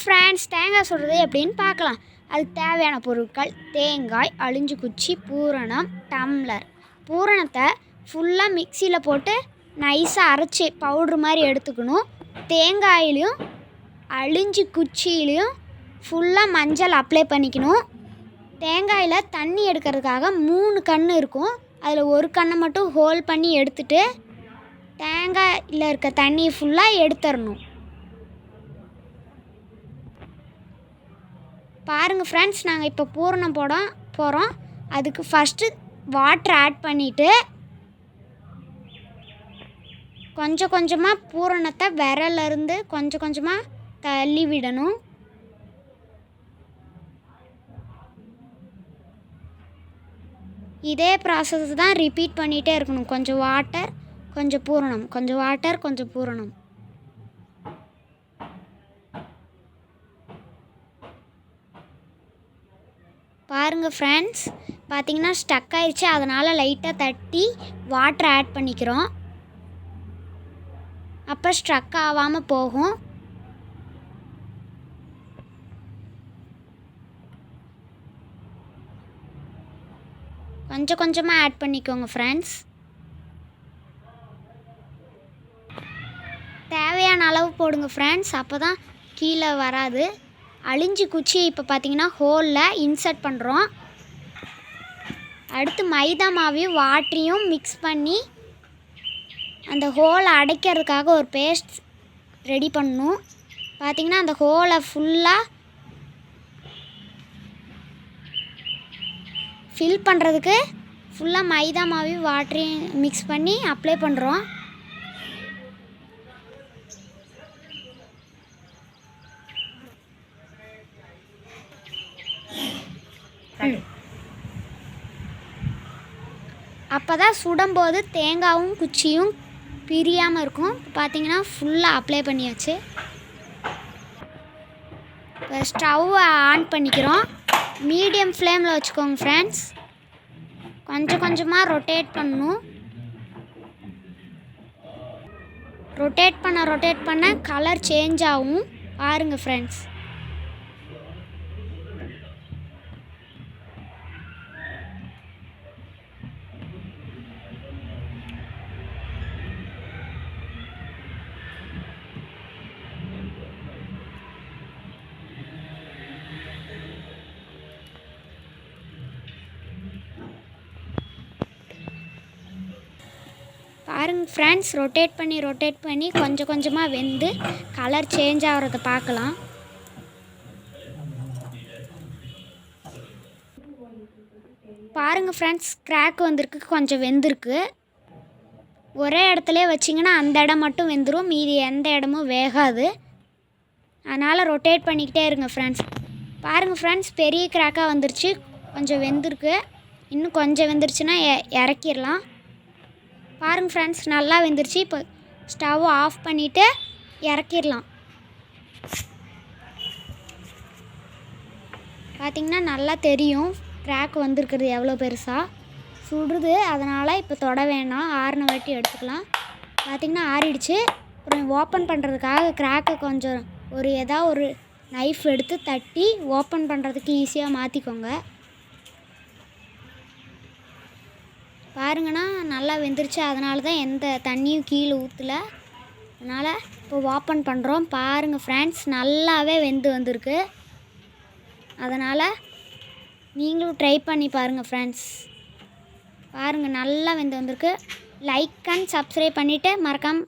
Friends தேங்காய் சுடுறது எப்படின்னு பார்க்கலாம். அதுக்கு தேவையான பொருட்கள் தேங்காய் அழிஞ்சு குச்சி பூரணம் டம்ளர். பூரணத்தை ஃபுல்லாக மிக்சியில் போட்டு நைஸாக அரைச்சி பவுட்ரு மாதிரி எடுத்துக்கணும். தேங்காயிலையும் அழிஞ்சு குச்சியிலையும் ஃபுல்லாக மஞ்சள் அப்ளை பண்ணிக்கணும். தேங்காயில் தண்ணி எடுக்கிறதுக்காக மூணு கண் இருக்கும். அதில் ஒரு கண்ணை மட்டும் ஹோல் பண்ணி எடுத்துட்டு தேங்காயில் இருக்க தண்ணியை ஃபுல்லாக எடுத்துடணும். பாருங்கள் ஃப்ரெண்ட்ஸ் நாங்கள் இப்போ பூரணம் போட போகிறோம் அதுக்கு ஃபஸ்ட்டு வாட்டர் ஆட் பண்ணிவிட்டு கொஞ்சம் கொஞ்சமாக பூரணத்தை விரலேருந்து கொஞ்சம் கொஞ்சமாக தள்ளி விடணும். இதே ப்ராசஸ் தான் ரிப்பீட் பண்ணிகிட்டே இருக்கணும். கொஞ்சம் வாட்டர் கொஞ்சம் பூரணம் கொஞ்சம் வாட்டர் கொஞ்சம் பூரணம். பாருங்கள் ஃப்ரெண்ட்ஸ் பார்த்தீங்கன்னா ஸ்டக் ஆயிடுச்சு. அதனால் லைட்டாக தட்டி வாட்டர் ஆட் பண்ணிக்கிறோம். அப்போ ஸ்ட்ரக் ஆகாமல் போகும். கொஞ்சம் கொஞ்சமாக ஆட் பண்ணிக்கோங்க ஃப்ரெண்ட்ஸ் தேவையான அளவு போடுங்க ஃப்ரெண்ட்ஸ் அப்போ தான் கீழே வராது. அழிஞ்சு குச்சி இப்போ பார்த்தீங்கன்னா ஹோலில் இன்சர்ட் பண்ணுறோம் அடுத்து மைதா மாவையும் வாட்டரையும் மிக்ஸ் பண்ணி அந்த ஹோலை அடைக்கிறதுக்காக ஒரு பேஸ்ட் ரெடி பண்ணணும். பார்த்திங்கன்னா அந்த ஹோலை ஃபுல்லாக ஃபில் பண்ணுறதுக்கு ஃபுல்லாக மைதா மாவையும் வாட்டரையும் மிக்ஸ் பண்ணி அப்ளை பண்ணுறோம் அப்போ தான் சுடும்போது தேங்காயும் குச்சியும் பிரியாமல் இருக்கும். பார்த்தீங்கன்னா ஃபுல்லாக அப்ளை பண்ணியாச்சு. இப்போ ஸ்டவ்வை ஆன் பண்ணிக்கிறோம். மீடியம் ஃப்ளேமில் வச்சுக்கோங்க ஃப்ரெண்ட்ஸ் கொஞ்சம் கொஞ்சமாக ரொட்டேட் பண்ணணும். ரொட்டேட் பண்ண ரொட்டேட் பண்ண கலர் சேஞ்ச் ஆகும். பாருங்கள் ஃப்ரெண்ட்ஸ் பாருங்க ஃப்ரெண்ட்ஸ் ரொட்டேட் பண்ணி ரொட்டேட் பண்ணி கொஞ்சம் கொஞ்சமாக வெந்து கலர் சேஞ்ச் ஆகிறத பார்க்கலாம். பாருங்கள் ஃப்ரெண்ட்ஸ் கிராக் வந்திருக்கு கொஞ்சம் வெந்திருக்கு. ஒரே இடத்துல வச்சிங்கன்னா அந்த இடம் மட்டும் வெந்துடும் மீதி எந்த இடமும் வேகாது. அதனால் ரொட்டேட் பண்ணிக்கிட்டே இருங்க ஃப்ரெண்ட்ஸ் பாருங்கள் ஃப்ரெண்ட்ஸ் பெரிய கிராக்காக வந்துருச்சு கொஞ்சம் வெந்திருக்கு. இன்னும் கொஞ்சம் வெந்துருச்சுன்னா எ- இறக்கிடலாம். பாருங்க ஃப்ரெண்ட்ஸ் நல்லா வெந்துருச்சு. இப்போ ஸ்டவ் ஆஃப் பண்ணிவிட்டு இறக்கிடலாம். பார்த்திங்கன்னா நல்லா தெரியும் கிராக் வந்திருக்கிறது எவ்வளோ பெருசாக சுடுது அதனால் இப்போ தொட வேணாம். ஆறின வாட்டி எடுத்துக்கலாம். பார்த்திங்கன்னா ஆறிடுச்சு. அப்புறம் ஓப்பன் பண்ணுறதுக்காக கிராக்கை கொஞ்சம் ஒரு ஏதா ஒரு நைஃப் எடுத்து தட்டி ஓப்பன் பண்ணுறதுக்கு ஈஸியாக மாற்றிக்கோங்க பாருங்கன்னா நல்லா வெந்துருச்சு. அதனால தான் எந்த தண்ணியும் கீழே ஊற்றல அதனால் இப்போ ஓப்பன் பண்ணுறோம் பாருங்கள் ஃப்ரெண்ட்ஸ் நல்லாவே வெந்து வந்திருக்கு. அதனால் நீங்களும் ட்ரை பண்ணி பாருங்கள் ஃப்ரெண்ட்ஸ் பாருங்கள் நல்லா வெந்து வந்திருக்கு. லைக் அண்ட் சப்ஸ்கிரைப் பண்ணிவிட்டு மறக்காம